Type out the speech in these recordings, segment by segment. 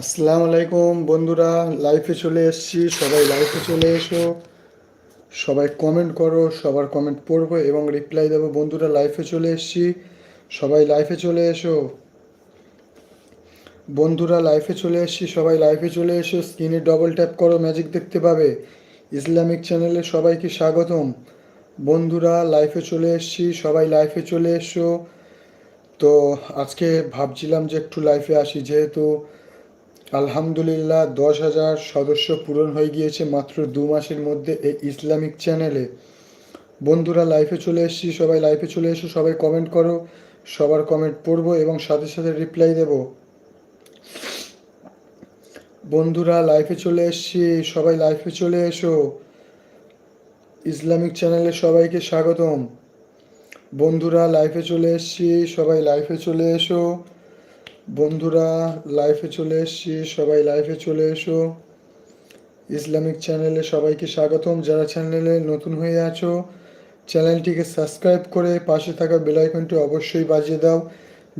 আসসালামু আলাইকুম বন্ধুরা লাইফে চলে এসেছি, সবাই লাইফে চলে এসো। সবাই কমেন্ট করো, সবার কমেন্ট পড়ব এবং রিপ্লাই দেবো। বন্ধুরা লাইফে চলে এসেছি, সবাই লাইফে চলে এসো। বন্ধুরা লাইফে চলে এসেছি, সবাই লাইফে চলে এসো। স্ক্রিনে ডবল ট্যাপ করো ম্যাজিক দেখতে পাবে। ইসলামিক চ্যানেলে সবাইকে স্বাগতম। বন্ধুরা লাইফে চলে এসেছি, সবাই লাইফে চলে এসো। তো আজকে ভাবছিলাম যে একটু লাইফে আসি, যেহেতু আলহামদুলিল্লাহ, দশ হাজার সদস্য পূরণ হয়ে গিয়েছে মাত্র দু মাসের মধ্যে এই ইসলামিক চ্যানেলে। বন্ধুরা লাইফে চলে এসেছি। সবাই লাইফে চলে এসো, সবাই কমেন্ট করো। সবার কমেন্ট পড়ব এবং সাথে সাথে রিপ্লাই দেব। বন্ধুরা লাইফে চলে এসছি। সবাই লাইফে চলে এসো। ইসলামিক চ্যানেলে সবাইকে স্বাগতম। বন্ধুরা লাইফে চলে এসছি। সবাই লাইফে চলে এসো। বন্ধুরা লাইফে চলে এসেছি, সবাই লাইফে চলে এসো। ইসলামিক চ্যানেলে সবাইকে স্বাগতম। যারা চ্যানেলে নতুন হয়ে আছো চ্যানেলটিকে সাবস্ক্রাইব করে পাশে থাকা বেলাইকনটি অবশ্যই বাজিয়ে দাও,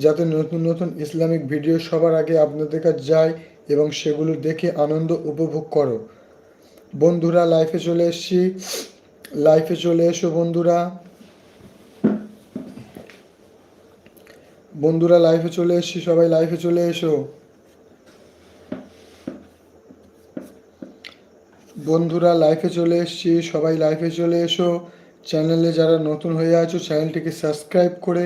যাতে নতুন নতুন ইসলামিক ভিডিও সবার আগে আপনাদের কাছে যায় এবং সেগুলো দেখে আনন্দ উপভোগ করো। বন্ধুরা লাইফে চলে এসেছি। লাইফে চলে এসো বন্ধুরা। বন্ধুরা লাইফে চলে এসছি, সবাই লাইফে চলে এসো। বন্ধুরা লাইফে চলে এসছি, সবাই লাইফে চলে এসো। চ্যানেলে যারা নতুন হয়ে আছো চ্যানেলটিকে সাবস্ক্রাইব করে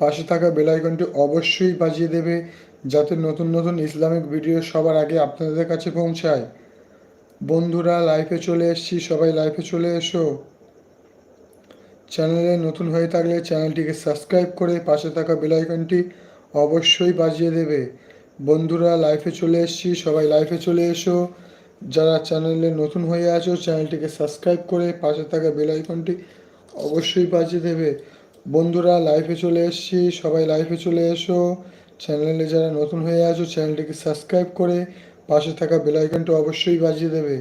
পাশে থাকা বেলাইকনটি অবশ্যই বাজিয়ে দেবে, যাতে নতুন নতুন ইসলামিক ভিডিও সবার আগে আপনাদের কাছে পৌঁছায়। বন্ধুরা লাইফে চলে এসছি, সবাই লাইফে চলে এসো। চ্যানেলে নতুন হয়ে থাকলে চ্যানেলটিকে সাবস্ক্রাইব করে পাশে থাকা বেলাইকনটি অবশ্যই বাজিয়ে দেবে। বন্ধুরা লাইফে চলে এসছি। সবাই লাইফে চলে এসো। যারা চ্যানেলে নতুন হয়ে আছো, চ্যানেলটিকে সাবস্ক্রাইব করে পাশে থাকা বেলাইকনটি অবশ্যই বাজিয়ে দেবে। বন্ধুরা লাইফে চলে এসছি। সবাই লাইফে চলে এসো। চ্যানেলে যারা নতুন হয়ে আছো, চ্যানেলটিকে সাবস্ক্রাইব করে পাশে থাকা বেলাইকনটি অবশ্যই বাজিয়ে দেবে।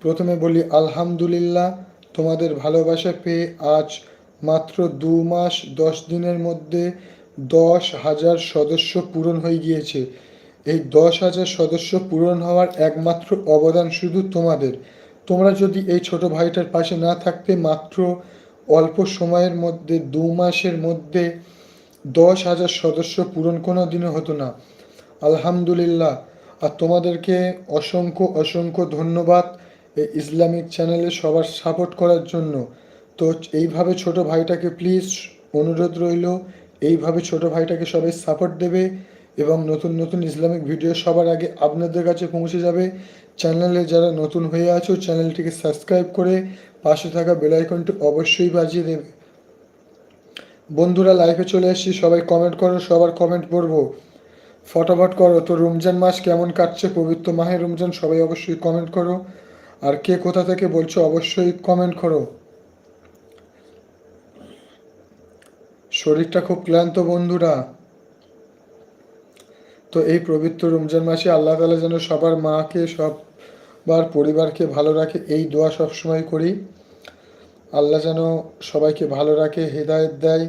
প্রথমে বলি, আলহামদুলিল্লাহ। তোমাদের ভালোবাসা পেয়ে আজ মাত্র দু মাস দশ দিনের মধ্যে দশ হাজার সদস্য পূরণ হয়ে গিয়েছে। এই দশ হাজার সদস্য পূরণ হওয়ার একমাত্র অবদান শুধু তোমাদের। তোমরা যদি এই ছোট ভাইটার পাশে না থাকতে মাত্র অল্প সময়ের মধ্যে দু মাসের মধ্যে দশ হাজার সদস্য পূরণ কোনো দিনও হতো না। আলহামদুলিল্লাহ। আর তোমাদেরকে অসংখ্য অসংখ্য ধন্যবাদ। এই ইসলামিক চ্যানেলে সবার সাপোর্ট করার জন্য। তো এইভাবে ছোট ভাইটাকে প্লিজ অনুরোধ রইল, এইভাবে ছোট ভাইটাকে সবাই সাপোর্ট দেবে এবং নতুন নতুন ইসলামিক ভিডিও সবার আগে আপনাদের কাছে পৌঁছে যাবে। চ্যানেলে যারা নতুন হয়ে আছো, চ্যানেলটিকে সাবস্ক্রাইব করে পাশে থাকা বেলাইকনটি অবশ্যই বাজিয়ে দেবে। বন্ধুরা লাইফে চলে এসেছি সবাই কমেন্ট করো, সবার কমেন্ট পড়ব। ফটাফট করো, তো রমজান মাস কেমন কাটছে? পবিত্র মাহে রমজান, সবাই অবশ্যই কমেন্ট করো। আর কে কোথা থেকে বলছো অবশ্যই কমেন্ট করো। শরীরটা খুব ক্লান্ত বন্ধুরা। তো এই পবিত্র রমজান মাসে আল্লাহ তালা যেন সবার মাকে, সবার পরিবারকে ভালো রাখে, এই দোয়া সবসময় করি। আল্লাহ যেন সবাইকে ভালো রাখে, হেদায়ত দেয়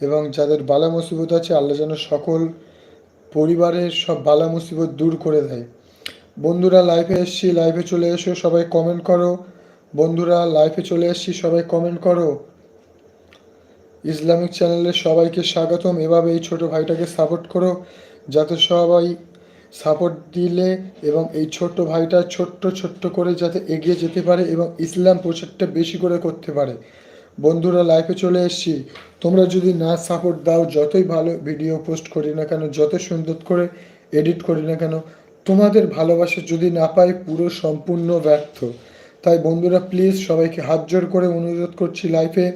এবং যাদের বালা মুসিবত আছে আল্লাহ যেন সকল পরিবারের সব বালা মুসিবত দূর করে দেয়। বন্ধুরা লাইভে এসছি লাইভে চলে এসো, সবাই কমেন্ট করো। বন্ধুরা লাইভে চলে এসছি, সবাই কমেন্ট করো। ইসলামিক চ্যানেলে সবাইকে স্বাগতম। এভাবে এই ছোট ভাইটাকে সাপোর্ট করো, যাতে সবাই সাপোর্ট দিলে এবং এই ছোট্ট ভাইটা ছোট্ট ছোট্ট করে যাতে এগিয়ে যেতে পারে এবং ইসলাম প্রচারটা বেশি করে করতে পারে। বন্ধুরা লাইফে চলে এসছি। তোমরা যদি না সাপোর্ট দাও, যতই ভালো ভিডিও পোস্ট করি না কেন যত সুন্দর করে এডিট করি না কেন তোমাদের ভালোবাসা যদি না পাই পুরো সম্পূর্ণ ব্যর্থ। তাই বন্ধুরা প্লিজ সবাইকে হাত জোর করে অনুরোধ করছি লাইফে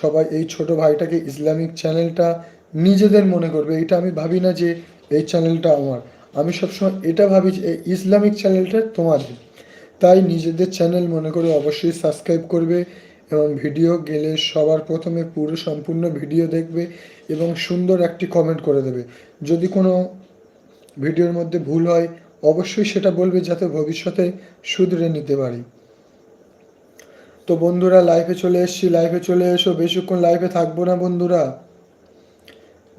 সবাই এই ছোট ভাইটাকে ইসলামিক চ্যানেলটা নিজেদের মনে করবে। এটা আমি ভাবি না যে এই চ্যানেলটা আমার। আমি সবসময় এটা ভাবি যে এই ইসলামিক চ্যানেলটা তোমাদের। তাই নিজেদের চ্যানেল মনে করে অবশ্যই সাবস্ক্রাইব করবে এবং ভিডিও গেলে সবার প্রথমে পুরো সম্পূর্ণ ভিডিও দেখবে এবং সুন্দর একটি কমেন্ট করে দেবে। যদি কোনো ভিডিওর মধ্যে ভুল হয়, অবশ্যই সেটা বলবে যাতে ভবিষ্যতে শুধরে নিতে পারি। তো বন্ধুরা লাইভে চলে এসছি লাইভে চলে এসো, বেশিক্ষণ লাইভে থাকব না বন্ধুরা।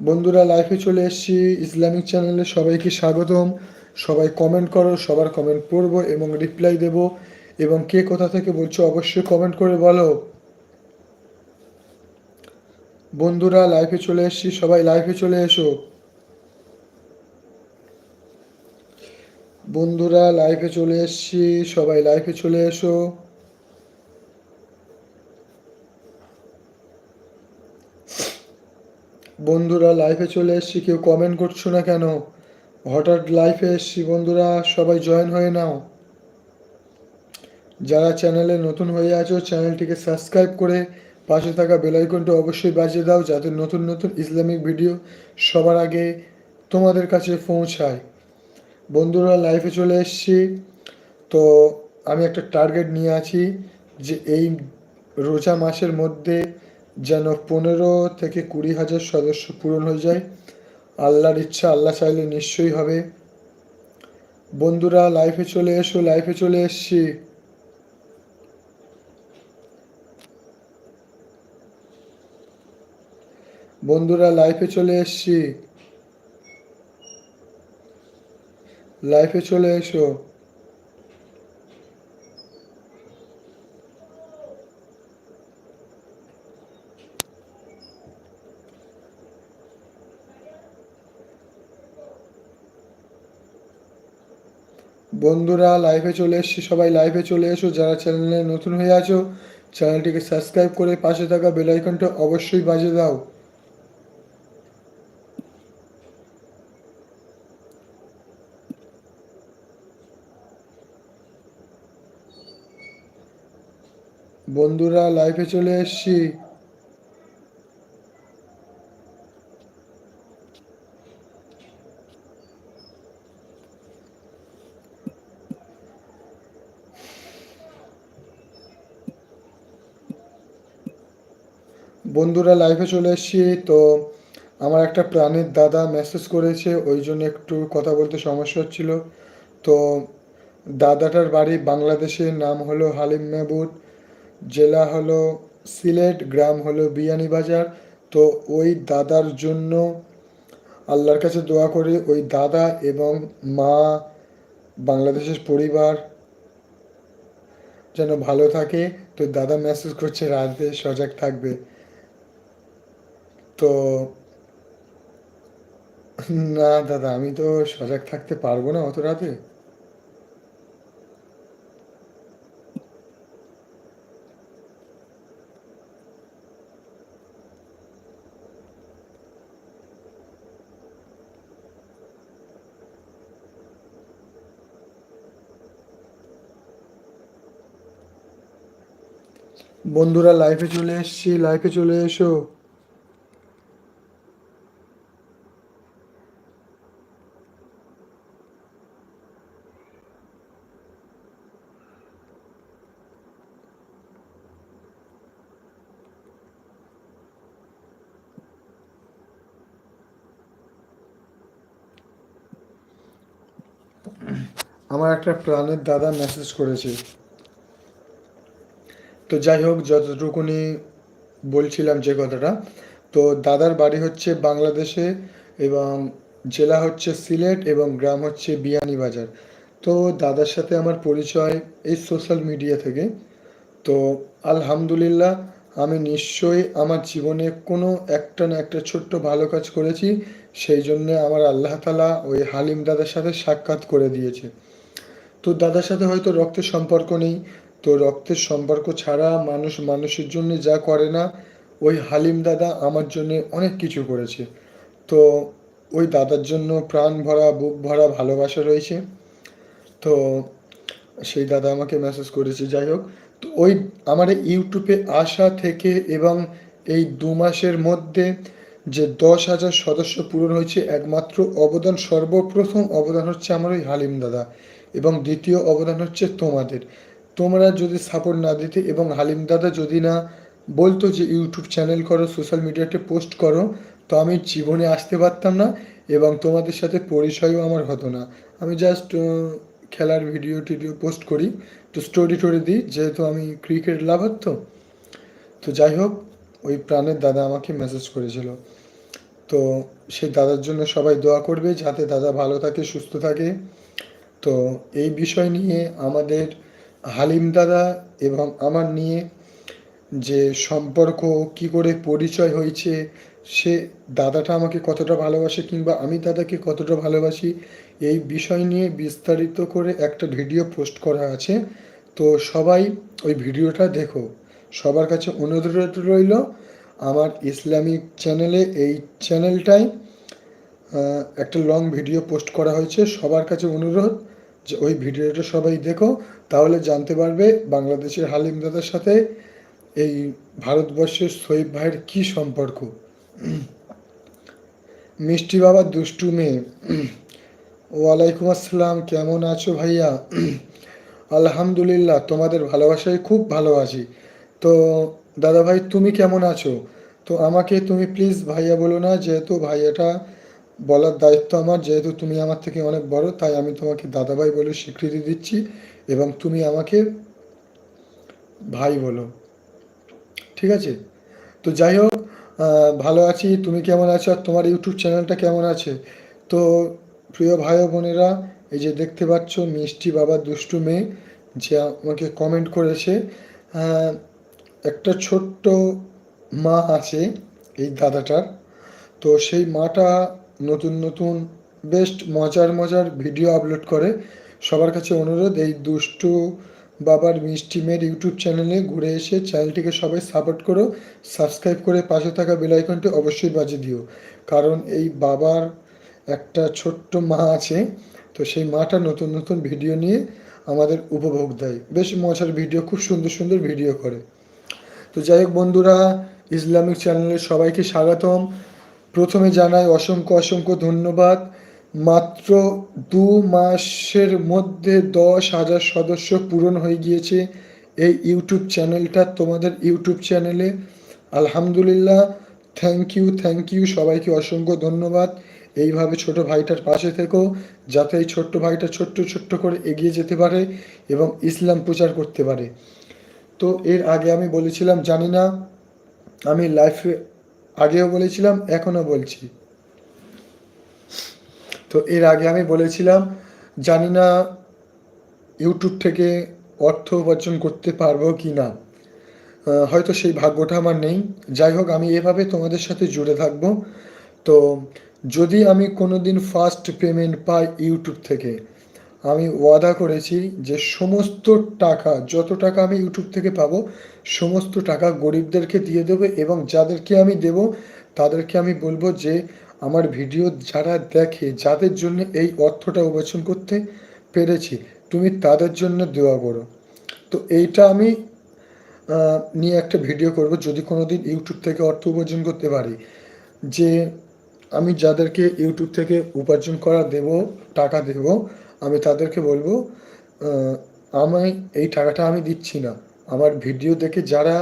বন্ধুরা লাইভে চলে এসছি, ইসলামিক চ্যানেলে সবাইকে স্বাগতম। সবাই কমেন্ট করো, সবার কমেন্ট পড়ব এবং রিপ্লাই দেব। এবং কে কোথা থেকে বলছো অবশ্যই কমেন্ট করে বলো। বন্ধুরা লাইফে চলে এসছি, সবাই লাইভে চলে এসো। বন্ধুরা লাইফে চলে এসছি। সবাই লাইফে চলে এসো। বন্ধুরা লাইফে চলে এসছি। কেউ কমেন্ট করছ না কেন? হঠাৎ লাইফে এসছি বন্ধুরা, সবাই জয়েন হয়ে নাও। যারা চ্যানেলে নতুন হয়ে আছো চ্যানেলটিকে সাবস্ক্রাইব করে পাশে থাকা বেলাইকনটা অবশ্যই বাজিয়ে দাও, যাতে নতুন নতুন ইসলামিক ভিডিও সবার আগে তোমাদের কাছে পৌঁছায়। বন্ধুরা লাইফে চলে এসছি। তো আমি একটা টার্গেট নিয়ে আছি যে এই রোজা মাসের মধ্যে যেন পনেরো থেকে কুড়ি হাজার সদস্য পূরণ হয়ে যায়। আল্লাহর ইচ্ছা, আল্লাহ চাইলে নিশ্চয়ই হবে। বন্ধুরা লাইফে চলে এসো লাইফে চলে এসছি। বন্ধুরা লাইফে চলে এসছি। লাইফে চলে এসো। বন্ধুরা লাইভে চলে এসছি। সবাই লাইভে চলে এসো। যারা চ্যানেলে নতুন হয়ে আছো চ্যানেলটিকে সাবস্ক্রাইব করে পাশে থাকা বেল আইকনটা অবশ্যই বাজিয়ে দাও। বন্ধুরা লাইফে চলে এসছি। বন্ধুরা লাইফে চলে এসেছি, তো আমার একটা প্রাণের দাদা মেসেজ করেছে, ওই জন্য একটু কথা বলতে সমস্যা হচ্ছিল। তো দাদাটার বাড়ি বাংলাদেশের নাম হলো হালিম মেহবুদ জেলা হলো সিলেট, গ্রাম হলো বিয়ানীবাজার। তো ওই দাদার জন্য আল্লাহর কাছে দোয়া করি, ওই দাদা এবং মা, বাংলাদেশের পরিবার যেন ভালো থাকে। তো দাদা মেসেজ করছে, রাতে সজাগ থাকবে। তো না দাদা, আমি তো সজাগ থাকতে পারব না অত রাতে। বন্ধুরা লাইফে চলে এসছি লাইফে চলে এসো। আমার একটা প্রাণের দাদা মেসেজ করেছে। তো যাই হোক যতটুকুনি বলছিলাম যে কথাটা, তো দাদার বাড়ি হচ্ছে বাংলাদেশে এবং জেলা হচ্ছে সিলেট এবং গ্রাম হচ্ছে বিয়ানীবাজার। তো দাদার সাথে আমার পরিচয় এই সোশ্যাল মিডিয়া থেকে। তো আলহামদুলিল্লাহ, আমি নিশ্চয়ই আমার জীবনে কোনো একটা না একটা ছোট্ট ভালো কাজ করেছি, সেই জন্য আমার আল্লাহ তালা ওই হালিম দাদার সাথে সাক্ষাৎ করে দিয়েছে। তো দাদার সাথে হয়তো রক্তের সম্পর্ক নেই তো রক্তের সম্পর্ক ছাড়া মানুষ মানুষের জন্য যা করে না, ওই হালিম দাদা আমার জন্য অনেক কিছু করেছে। তো ওই দাদার জন্য প্রাণ ভরা, বুক ভরা ভালোবাসা রয়েছে। তো সেই দাদা আমাকে মেসেজ করেছে, যাই হোক। তো ওই আমার ইউটিউবে আসা থেকে এবং এই দু মাসের মধ্যে যে দশ হাজার সদস্য পূরণ হয়েছে, একমাত্র অবদান, সর্বপ্রথম অবদান হচ্ছে আমার ওই হালিম দাদা এবং দ্বিতীয় অবদান হচ্ছে তোমাদের। তোমরা যদি সাপোর্ট না দিতে এবং হালিম দাদা যদি না বলতো যে ইউটিউব চ্যানেল করো সোশ্যাল মিডিয়াতে পোস্ট করো, তো আমি জীবনে আসতে পারতাম না এবং তোমাদের সাথে পরিচয়ও আমার হতো না। আমি জাস্ট খেলার ভিডিও টিডিও পোস্ট করি। তো স্টোরি টোরি দিই, যেহেতু আমি ক্রিকেট লাভার তো। তো যাই হোক, ওই প্রাণের দাদা আমাকে মেসেজ করেছিল। তো সেই দাদার জন্য সবাই দোয়া করবে, যাতে দাদা ভালো থাকে, সুস্থ থাকে। তো এই বিষয় নিয়ে আমাদের হালিম দাদা এবং আমার নিয়ে যে সম্পর্ক, কি করে পরিচয় হয়েছে, সে দাদাটা আমাকে কতটা ভালোবাসে কিংবা আমি দাদাকে কতটা ভালোবাসি, এই বিষয় নিয়ে বিস্তারিত করে একটা ভিডিও পোস্ট করা আছে। তো সবাই ওই ভিডিওটা দেখো। সবার কাছে অনুরোধ রইল আমার ইসলামিক চ্যানেলে, এই চ্যানেলটায় একটা লং ভিডিও পোস্ট করা হয়েছে। সবার কাছে অনুরোধ যে ওই ভিডিওটা সবাই দেখো। তাহলে জানতে পারবে বাংলাদেশের হালিম দাদার সাথে এই ভারতবর্ষের সৈব ভাইয়ের কী সম্পর্ক। মিষ্টি বাবা, দুষ্টু মেয়ে। ওয়ালাইকুম আসসালাম, কেমন আছো ভাইয়া? আলহামদুলিল্লাহ, তোমাদের ভালোবাসায় খুব ভালো আছি। তো দাদা ভাই তুমি কেমন আছো? তো আমাকে তুমি প্লিজ ভাইয়া বলো না, যেহেতু ভাইয়াটা বলার দায়িত্ব আমার, যেহেতু তুমি আমার থেকে অনেক বড়, তাই আমি তোমাকে দাদা ভাই বলে স্বীকৃতি দিচ্ছি। এবং তুমি আমাকে ভাই বলো। ঠিক আছে? তো যাই হোক ভালো আছি। তুমি কেমন আছো? আর তোমার ইউটিউব চ্যানেলটা কেমন আছে? তো প্রিয় ভাই বোনেরা, এই যে দেখতে পাচ্ছ মিষ্টি বাবা দুষ্টু মেয়ে, যে আমাকে কমেন্ট করেছে একটা ছোট্ট মা আছে এই দাদাটার। তো সেই মাটা নতুন নতুন বেস্ট মজার মজার ভিডিও আপলোড করে। সবার কাছে অনুরোধ, এই দুষ্টু বাবার মিষ্টি মেয়ের ইউটিউব চ্যানেলে ঘুরে এসে চ্যানেলটিকে সবাই সাপোর্ট করো, সাবস্ক্রাইব করে পাশে থাকা বেল আইকনটি অবশ্যই বাজিয়ে দিও। কারণ এই বাবার একটা ছোট্ট মা আছে, তো সেই মাটা নতুন নতুন ভিডিও নিয়ে আমাদের উপভোগ দেয়। বেশ মজার ভিডিও, খুব সুন্দর সুন্দর ভিডিও করে। তো যাই হোক বন্ধুরা, ইসলামিক চ্যানেলে সবাইকে স্বাগতম। প্রথমে জানাই অসংখ্য অসংখ্য ধন্যবাদ। মাত্র দু মাসের মধ্যে দশ হাজার সদস্য পূরণ হয়ে গিয়েছে এই ইউটিউব চ্যানেলটা। তোমাদের ইউটিউব চ্যানেলে আলহামদুলিল্লাহ থ্যাংক ইউ থ্যাংক ইউ সবাইকে অসংখ্য ধন্যবাদ। এইভাবে ছোট ভাইটার পাশে থেকো, যাতে এই ছোট্ট ভাইটা ছোট্ট ছোট্ট করে এগিয়ে যেতে পারে এবং ইসলাম প্রচার করতে পারে। তো এর আগে আমি বলেছিলাম, জানি না, আমি লাইফে আগেও বলেছিলাম, এখনও বলছি। তো এর আগে আমি বলেছিলাম, জানি না ইউটিউব থেকে অর্থ উপার্জন করতে পারব কি না। হয়তো সেই ভাগ্যটা আমার নেই। যাই হোক, আমি এভাবে তোমাদের সাথে জুড়ে থাকব। তো যদি আমি কোনো দিন ফার্স্ট পেমেন্ট পাই ইউটিউব থেকে, আমি ওয়াদা করেছি যে সমস্ত টাকা, যত টাকা আমি ইউটিউব থেকে পাবো, সমস্ত টাকা গরিবদেরকে দিয়ে দেবো এবং যাদেরকে আমি দেব, তাদেরকে আমি বলব যে আমার ভিডিও যারা দেখে, যাদের জন্য এই অর্থটা উপার্জন করতে পেরেছি, তুমি তাদের জন্য দেওয়া করো। তো এইটা আমি নিয়ে একটা ভিডিও করব যদি কোনো দিন ইউটিউব থেকে অর্থ উপার্জন করতে পারি। যে আমি যাদেরকে ইউটিউব থেকে উপার্জন করা দেব, টাকা দেব, আমি তাদেরকে বলব আমি এই টাকাটা আমি দিচ্ছি না। আমার ভিডিও দেখে যারা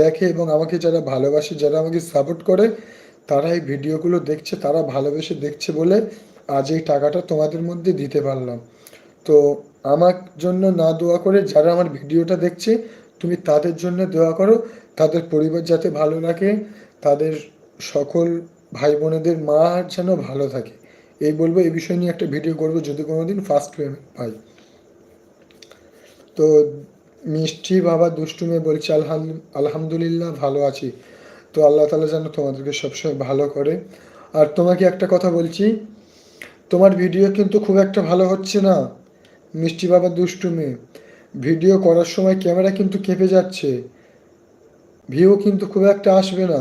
দেখে এবং আমাকে যারা ভালোবাসে, যারা আমাকে সাপোর্ট করে তারা এই ভিডিওগুলো দেখছে, তারা ভালোবেসে দেখছে বলে আজ এই টাকাটা তোমাদের মধ্যে দিতে পারলাম। তো আমার জন্য না দোয়া করে যারা আমার ভিডিওটা দেখছে, তুমি তাদের জন্য দোয়া করো। তাদের পরিবার যাতে ভালো রাখে, তাদের সকল ভাই বোনেদের মা যেন ভালো থাকে। এই বলব, এই বিষয় নিয়ে একটা ভিডিও করব যদি কোনো দিন ফার্স্ট পেমেন্ট পাই। তো মিষ্টি বাবা দুষ্টুমে বলছে, আলহাম, আলহামদুলিল্লাহ, ভালো আছি। তো আল্লাহ তালা যেন তোমাদেরকে সবসময় ভালো করে। আর তোমাকে একটা কথা বলছি, তোমার ভিডিও কিন্তু খুব একটা ভালো হচ্ছে না, মিষ্টি বাবা দুষ্টুমে। ভিডিও করার সময় ক্যামেরা কিন্তু কেঁপে যাচ্ছে, ভিউ কিন্তু খুব একটা আসবে না।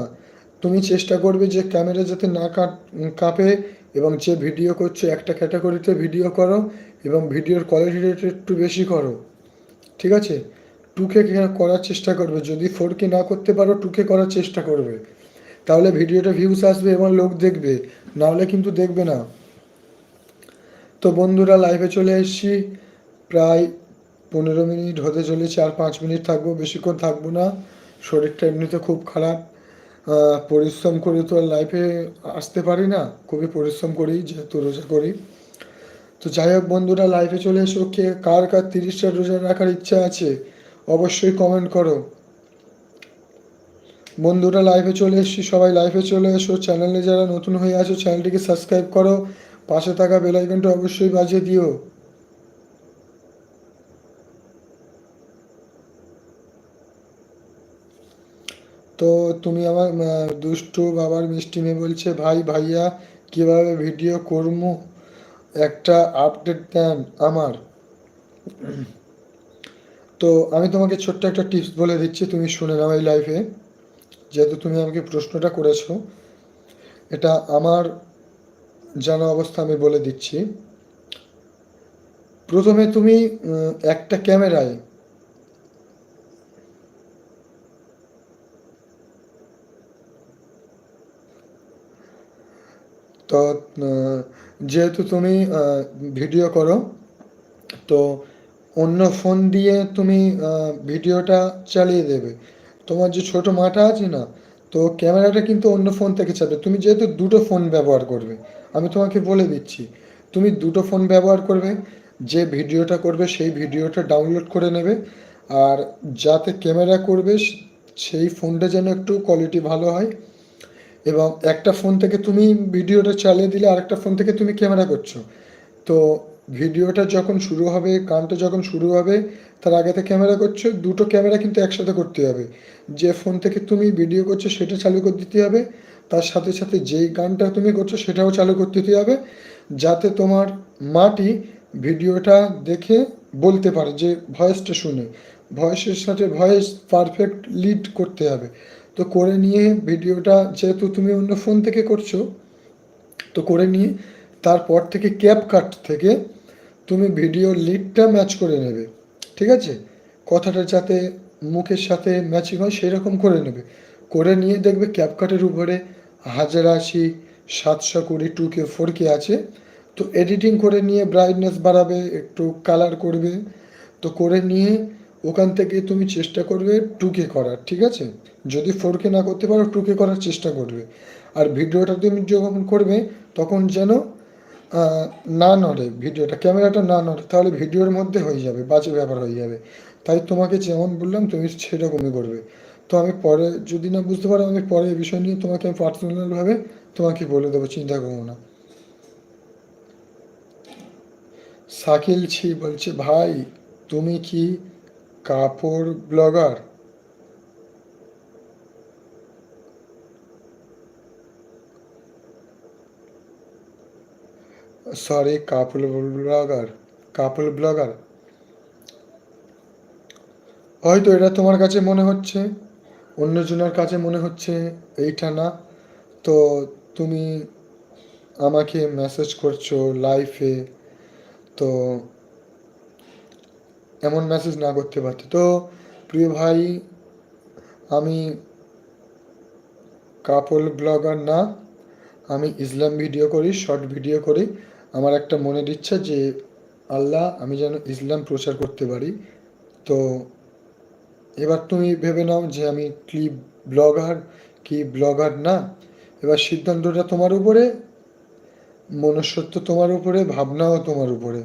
তুমি চেষ্টা করবে যে ক্যামেরা যাতে না কাঁপে এবং যে ভিডিও করছ একটা ক্যাটাগরিতে ভিডিও করো এবং ভিডিওর কোয়ালিটিটা একটু বেশি করো। ঠিক আছে? টুকে করার চেষ্টা করবে? যদি ফোর কে না করতে পারো, টুকে করার চেষ্টা করবে। তাহলে ভিডিওটা ভিউস আসবে এবং লোক দেখবে। নাহলে কিন্তু দেখবে না। তো বন্ধুরা লাইভে চলে এসেছি। প্রায় পনেরো মিনিট হতে চলেছে, আর পাঁচ মিনিট থাকব। বেশিক্ষণ থাকব না। শরীরটা এমনিতে খুব খারাপ। পরিশ্রম করে তো আর লাইফে আসতে পারি না। খুবই পরিশ্রম করি, যেহেতু রোজা করি। তো যাই হোক বন্ধুরা লাইফে চলে এসো। কে, কার কার, তিরিশটা রোজা রাখার ইচ্ছা আছে? অবশ্যই কমেন্ট করো। বন্ধুরা লাইভে চলে এসছি, সবাই লাইভে চলে এসো। চ্যানেলে যারা নতুন হয়ে আছো চ্যানেলটিকে সাবস্ক্রাইব করো। পাশে থাকা বেলাইকনটা অবশ্যই বাজিয়ে দিও। তো তুমি আমার দুষ্টু বাবার মিষ্টি মেয়ে বলছে, ভাই, ভাইয়া, কীভাবে ভিডিও করব একটা আপডেট দেন আমার। তো আমি তোমাকে ছোট্ট একটা টিপস বলে দিচ্ছি, তুমি শুনে নাও এই লাইফে যেহেতু তুমি আমাকে প্রশ্নটা করেছ, এটা আমার জানা অবস্থা আমি বলে দিচ্ছি। প্রথমে তুমি একটা ক্যামেরায় তো যেহেতু তুমি ভিডিও করো, তো অন্য ফোন দিয়ে তুমি ভিডিওটা চালিয়ে দেবে। তোমার যে ছোট মাটা আছে না, তো ক্যামেরাটা কিন্তু অন্য ফোন থেকে চালাবে তুমি যেহেতু দুটো ফোন ব্যবহার করবে, আমি তোমাকে বলে দিচ্ছি, তুমি দুটো ফোন ব্যবহার করবে, যে ভিডিওটা করবে সেই ভিডিওটা ডাউনলোড করে নেবে, আর যাতে ক্যামেরা করবে, সেই ফোনটা যেন একটু কোয়ালিটি ভালো হয়। এবং একটা ফোন থেকে তুমি ভিডিওটা চালিয়ে দিলে আরেকটা ফোন থেকে তুমি ক্যামেরা করছ। তো ভিডিওটা যখন শুরু হবে, গানটা যখন শুরু হবে, তার আগে থেকে ক্যামেরা করছ, দুটো ক্যামেরা কিন্তু একসাথে করতে হবে। যে ফোন থেকে তুমি ভিডিও করছ, সেটা চালু করে দিতে হবে। তার সাথে সাথে যেই গানটা তুমি করছ, সেটাও চালু করতে দিতে হবে। যাতে তোমার মাটি ভিডিওটা দেখে বলতে পারে, যে ভয়েসটা শুনে। ভয়েসের সাথে ভয়েস পারফেক্ট লিড করতে হবে। তো করে নিয়ে ভিডিওটা, যেহেতু তুমি অন্য ফোন থেকে করছ, তো করে নিয়ে তারপর থেকে ক্যাপ কাট থেকে তুমি ভিডিও লিডটা ম্যাচ করে নেবে, ঠিক আছে? কথাটা যাতে মুখের সাথে ম্যাচিং হয় সেই রকম করে নেবে। করে নিয়ে দেখবে ক্যাপকাটের উপরে হাজার আশি, সাতশো কুড়ি টু কে ফোর কে আছে। তো এডিটিং করে নিয়ে ব্রাইটনেস বাড়াবে, একটু কালার করবে। তো করে নিয়ে ওখান থেকে তুমি চেষ্টা করবে টু কে করার, ঠিক আছে? যদি ফোর কে না করতে পারো টু কে করার চেষ্টা করবে। আর ভিডিওটা তুমি যখন করবে, তখন যেন না নড়ে, ভিডিওটা, ক্যামেরাটা না নড়ে, তাহলে ভিডিওর মধ্যে হয়ে যাবে, বাজে ব্যাপার হয়ে যাবে। তাই তোমাকে যেমন বললাম, তুমি সেরকমই করবে। তো আমি পরে, যদি না বুঝতে পারো, আমি পরে এই বিষয় নিয়ে তোমাকে আমি পার্সোনালভাবে তোমাকে বলে দেবো, চিন্তা করো না। শাকিল ছি বলছে, ভাই, তুমি কি কাপড় ব্লগার সরি কাপড় ব্লগার কাপড় ব্লগার হয়তো এটা তোমার কাছে মনে হচ্ছে, অন্যজনের কাছে মনে হচ্ছে, এইটা না। তো তুমি আমাকে মেসেজ করছ লাইফে তো এমন মেসেজ না করতে পারতে। তো প্রিয় ভাই, আমি কাপল ব্লগার না, আমি ইসলাম ভিডিও করি শর্ট ভিডিও করি। আমার একটা মনের ইচ্ছা যে আল্লাহ, আমি যেন ইসলাম প্রচার করতে পারি। তো এবার তুমি ভেবে নাও যে আমি কি ব্লগার কি ব্লগার না। এবার সিদ্ধান্তটা তোমার উপরে, মনুষ্যত্ব তোমার উপরে, ভাবনাও তোমার উপরে।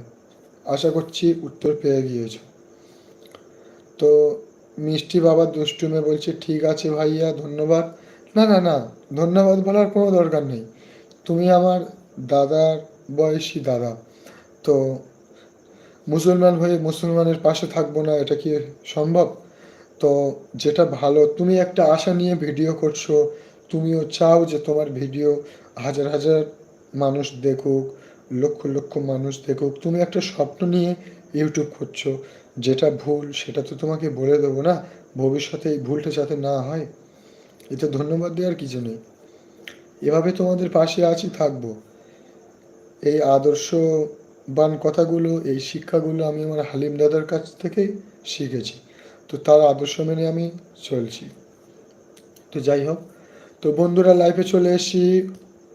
আশা করছি উত্তর পেয়ে গিয়েছো। তো মিষ্টি বাবা দুষ্টুমে বলছে, ঠিক আছে ভাইয়া, ধন্যবাদ। না না না, ধন্যবাদ বলার কোনো দরকার নেই। তুমি আমার দাদার বয়সী দাদা তো মুসলমান হয়ে মুসলমানের পাশে থাকব না, এটা কি সম্ভব? তো যেটা ভালো, তুমি একটা আশা নিয়ে ভিডিও করছ, তুমিও চাও যে তোমার ভিডিও হাজার হাজার মানুষ দেখুক, লক্ষ লক্ষ মানুষ দেখুক, তুমি একটা স্বপ্ন নিয়ে ইউটিউব করছ যেটা ভুল সেটা তো তোমাকে বলে দেবো না, ভবিষ্যতে এই ভুলটা যাতে না হয়। এতে ধন্যবাদ দেওয়ার কিছু নেই। এভাবে তোমাদের পাশে আছি, থাকব। এই আদর্শবান কথাগুলো, এই শিক্ষাগুলো আমি আমার হালিম দাদার কাছ থেকেই শিখেছি। তো তার আদর্শ মেনে আমি চলছি। তো যাই হোক, তো বন্ধুরা লাইফে চলে এসেছি।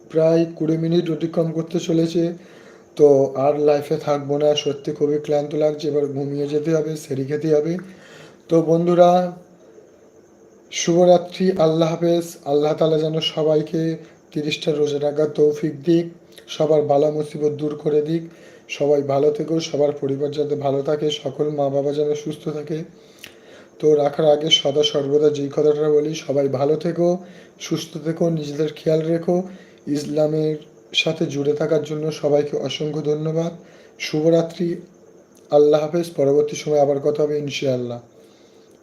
প্রায় কুড়ি মিনিট অতিক্রম করতে চলেছে। তো আর লাইফে থাকব না, সত্যি খুবই ক্লান্ত লাগছে। এবার ঘুমিয়ে যেতে হবে, সেরি খেতে হবে। তো বন্ধুরা, শুভরাত্রি, আল্লাহ হাফেজ। আল্লাহ তালা যেন সবাইকে তিরিশটা রোজা রাখার তৌফিক দিক, সবার বালা মুসিবত দূর করে দিক, সবাই ভালো থেকো, সবার পরিবার যাতে ভালো থাকে, সকল মা বাবা যেন সুস্থ থাকে। তো রাখার আগে সদা সর্বদা যেই কথাটা বলি, সবাই ভালো থেকো, সুস্থ থেকো, নিজেদের খেয়াল রেখো, ইসলামের সাথে জুড়ে থাকার জন্য সবাইকে অসংখ্য ধন্যবাদ। শুভরাত্রি, আল্লাহ হাফেজ, পরবর্তী সময় আবার কথা হবে ইনশাআল্লাহ।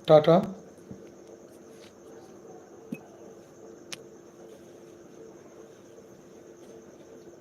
টাটা।